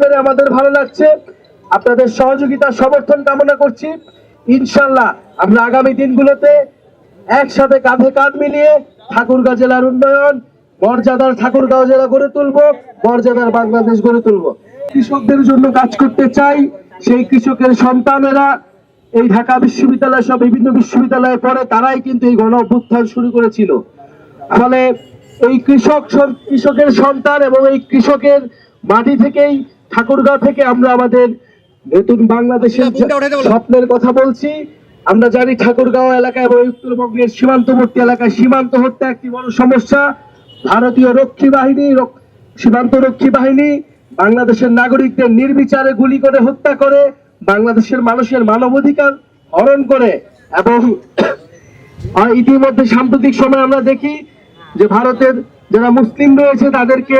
পেরে আমাদের ভালো লাগছে। আপনাদের সহযোগিতা, সমর্থন কামনা করছি। ইনশাল্লাহ আমরা আগামী দিনগুলোতে একসাথে কাঁধে কাঁধ মিলিয়ে ঠাকুরগাঁও জেলার উন্নয়ন, মর্যাদার ঠাকুরগাঁও জেলা গড়ে তুলবো, মর্যাদার বাংলাদেশ গড়ে তুলবো। কৃষকদের জন্য কাজ করতে চাই, সেই কৃষকের সন্তানেরা এই ঢাকা বিশ্ববিদ্যালয় সব বিভিন্ন বিশ্ববিদ্যালয়ে পড়ে, তারাই কিন্তু এই গণ অভ্যুত্থান শুরু করেছিল। ফলে এই কৃষক কৃষকের সন্তান এবং এই কৃষকের মাটি থেকেই ঠাকুরগাঁও থেকে আমরা আমাদের নতুন বাংলাদেশের স্বপ্নের কথা বলছি। আমরা জানি ঠাকুরগাঁও এলাকা এবং উত্তরবঙ্গের সীমান্তবর্তী এলাকায় সীমান্ত হত্যা একটি বড় সমস্যা। ভারতীয় রক্ষী বাহিনী সীমান্ত রক্ষী বাহিনী বাংলাদেশের নাগরিকদের নির্বিচারে গুলি করে হত্যা করে বাংলাদেশের মানুষের মানবাধিকার হরণ করে এবং আর ইতিমধ্যে সাম্প্রতিক সময় আমরা দেখি যে ভারতের যারা মুসলিম রয়েছে তাদেরকে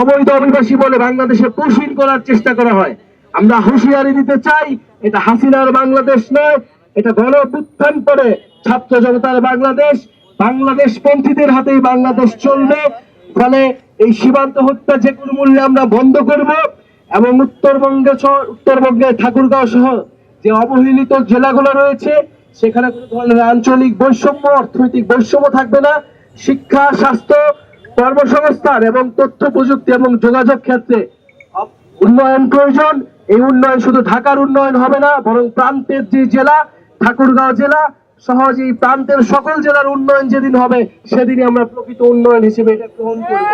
অবৈধ অভিবাসী বলে বাংলাদেশে পুষিন করার চেষ্টা করা হয়। আমরা হুঁশিয়ারি দিতে চাই, এটা হাসিনার বাংলাদেশ নয়, এটা গণ উত্থান করে ছাত্র জনতার বাংলাদেশ বাংলাদেশ পন্থীদের হাতেই বাংলাদেশ চলবে। ফলে এই সীমান্ত হত্যা যে কোনো মূল্যে আমরা বন্ধ করব এবং উত্তরবঙ্গে উত্তরবঙ্গে ঠাকুরগাঁও সহ যে অবহেলিত জেলাগুলো রয়েছে, সেখানে কোনো ধরনের আঞ্চলিক বৈষম্য, অর্থনৈতিক বৈষম্য থাকবে না। শিক্ষা, স্বাস্থ্য কর্মসংস্থান এবং তথ্য প্রযুক্তি এবং যোগাযোগ ক্ষেত্রে উন্নয়ন প্রয়োজন। এই উন্নয়ন শুধু ঢাকার উন্নয়ন হবে না, বরং প্রান্তের যে জেলা, ঠাকুরগাঁও জেলা সহজ এই প্রান্তের সকল জেলার উন্নয়ন যেদিন হবে, সেদিনই আমরা প্রকৃত উন্নয়ন হিসেবে এটা গ্রহণ করব।